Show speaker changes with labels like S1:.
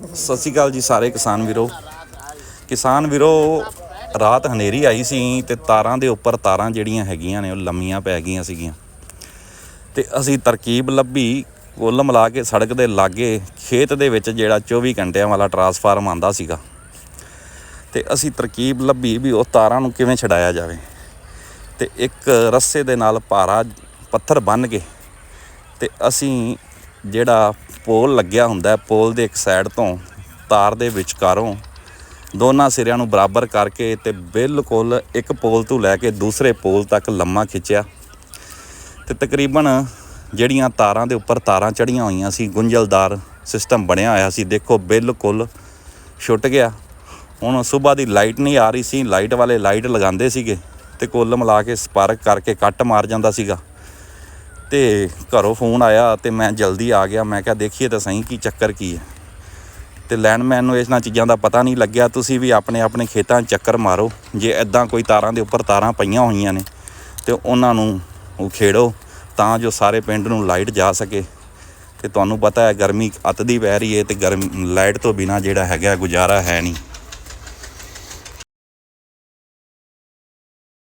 S1: ਸਤਿ ਸ਼੍ਰੀ ਅਕਾਲ ਜੀ ਸਾਰੇ ਕਿਸਾਨ ਵੀਰੋ। ਕਿਸਾਨ ਵੀਰੋ, ਰਾਤ ਹਨੇਰੀ ਆਈ ਸੀ ਤੇ ਤਾਰਾਂ ਦੇ ਉੱਪਰ ਤਾਰਾਂ ਜਿਹੜੀਆਂ ਹੈਗੀਆਂ ਨੇ, ਉਹ ਲੰਮੀਆਂ ਪੈ ਗਈਆਂ ਸੀਗੀਆਂ। ਤੇ ਅਸੀਂ ਤਰਕੀਬ ਲੱਭੀ, ਕੁੱਲ ਮਿਲਾ ਕੇ ਸੜਕ ਦੇ ਲਾਗੇ ਖੇਤ ਦੇ ਵਿੱਚ ਜਿਹੜਾ 24 ਘੰਟਿਆਂ ਵਾਲਾ ਟਰਾਂਸਫਾਰਮ ਆਂਦਾ ਸੀਗਾ। ਤੇ ਅਸੀਂ ਤਰਕੀਬ ਲੱਭੀ ਵੀ ਉਹ ਤਾਰਾਂ ਨੂੰ ਕਿਵੇਂ ਛਡਾਇਆ ਜਾਵੇ। ਤੇ ਇੱਕ ਰੱਸੇ ਦੇ ਨਾਲ ਭਾਰਾ ਪੱਥਰ ਬੰਨ੍ਹ ਕੇ ਤੇ ਅਸੀਂ ਜਿਹੜਾ ਪੋਲ ਲੱਗਿਆ ਹੁੰਦਾ ਪੋਲ ਦੇ ਇੱਕ ਸਾਈਡ ਤੋਂ ਤਾਰ ਦੇ ਵਿਚਕਾਰੋਂ ਦੋਨਾਂ ਸਿਰਿਆਂ ਨੂੰ ਬਰਾਬਰ ਕਰਕੇ ਤੇ ਬਿਲਕੁਲ ਇੱਕ ਪੋਲ ਤੋਂ ਲੈ ਕੇ ਦੂਸਰੇ ਪੋਲ ਤੱਕ ਲੰਮਾ ਖਿੱਚਿਆ। ਤੇ ਤਕਰੀਬਨ ਜਿਹੜੀਆਂ ਤਾਰਾਂ ਦੇ ਉੱਪਰ ਤਾਰਾਂ ਚੜੀਆਂ ਹੋਈਆਂ ਸੀ, ਗੁੰਝਲਦਾਰ ਸਿਸਟਮ ਬਣਿਆ ਹੋਇਆ ਸੀ, ਦੇਖੋ ਬਿਲਕੁਲ ਛੁੱਟ ਗਿਆ। ਹੁਣ ਸਵੇਰ ਦੀ ਲਾਈਟ ਨਹੀਂ ਆ ਰਹੀ ਸੀ ਲਾਈਟ ਵਾਲੇ ਲਾਈਟ ਲਗਾਉਂਦੇ ਸੀਗੇ ਤੇ ਕੁੱਲ ਮਿਲਾ ਕੇ ਸਪਾਰਕ ਕਰਕੇ ਕੱਟ ਮਾਰ ਜਾਂਦਾ ਸੀਗਾ। ਤੇ ਘਰੋਂ ਫੋਨ ਆਇਆ ਤੇ ਮੈਂ ਜਲਦੀ ਆ ਗਿਆ। ਮੈਂ ਕਿਹਾ, ਦੇਖੀਏ ਤਾਂ ਸਹੀ ਕੀ ਚੱਕਰ ਕੀ ਹੈ? ਤੇ ਲੈਂਡਮੈਨ ਨੂੰ ਇਹਨਾਂ ਚੀਜ਼ਾਂ ਦਾ ਪਤਾ ਨਹੀਂ ਲੱਗਿਆ। ਤੁਸੀਂ ਵੀ ਆਪਣੇ ਆਪਣੇ ਖੇਤਾਂ 'ਚ ਚੱਕਰ ਮਾਰੋ। ਜੇ ਐਦਾਂ ਕੋਈ ਤਾਰਾਂ ਦੇ ਉੱਪਰ ਤਾਰਾਂ ਪਈਆਂ ਹੋਈਆਂ ਨੇ ਤੇ ਉਹਨਾਂ ਨੂੰ ਉਖੇੜੋ ਤਾਂ ਜੋ ਸਾਰੇ ਪਿੰਡ ਨੂੰ ਲਾਈਟ ਜਾ ਸਕੇ। ਤੇ ਤੁਹਾਨੂੰ ਪਤਾ ਹੈ, ਗਰਮੀ ਅੱਤ ਦੀ ਪੈ ਰਹੀ ਹੈ ਤੇ ਗਰਮ ਲਾਈਟ ਤੋਂ ਬਿਨਾ ਜਿਹੜਾ ਹੈਗਾ ਗੁਜ਼ਾਰਾ ਹੈ ਨਹੀਂ।